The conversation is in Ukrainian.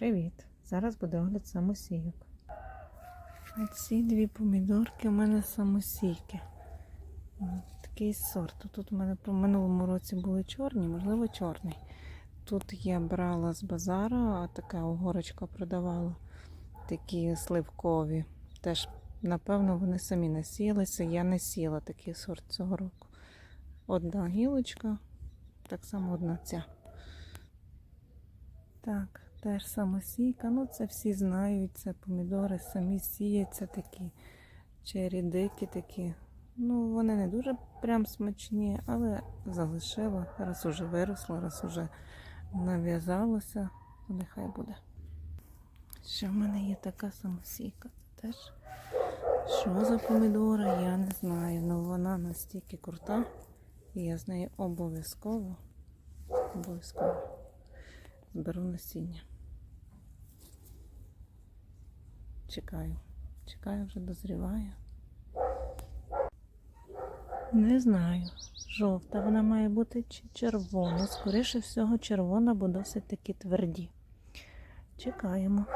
Привіт! Зараз буде огляд самосійок. А ці дві помідорки у мене самосійки. Такий сорт. Тут у мене по минулому році були чорні, можливо, чорний. Тут я брала з базару, а така угорочка продавала такі сливкові. Теж, напевно, вони самі насіялися. Я не сіла такий сорт цього року. Одна гілочка, так само одна ця. Так, теж самосійка. Ну, це всі знають, це помідори самі сіяться такі, чері дикі такі. Ну, вони не дуже прям смачні, але залишила. Раз уже виросло, раз уже нав'язалося, то нехай буде. Ще в мене є така самосійка. Це теж. Що за помідора, я не знаю. Ну вона настільки крута. І я з нею обов'язково, обов'язково зберу насіння. Чекаю. Чекаю, вже дозріває. Не знаю. Жовта вона має бути чи червона. Скоріше всього, червона, бо досить таки тверді. Чекаємо.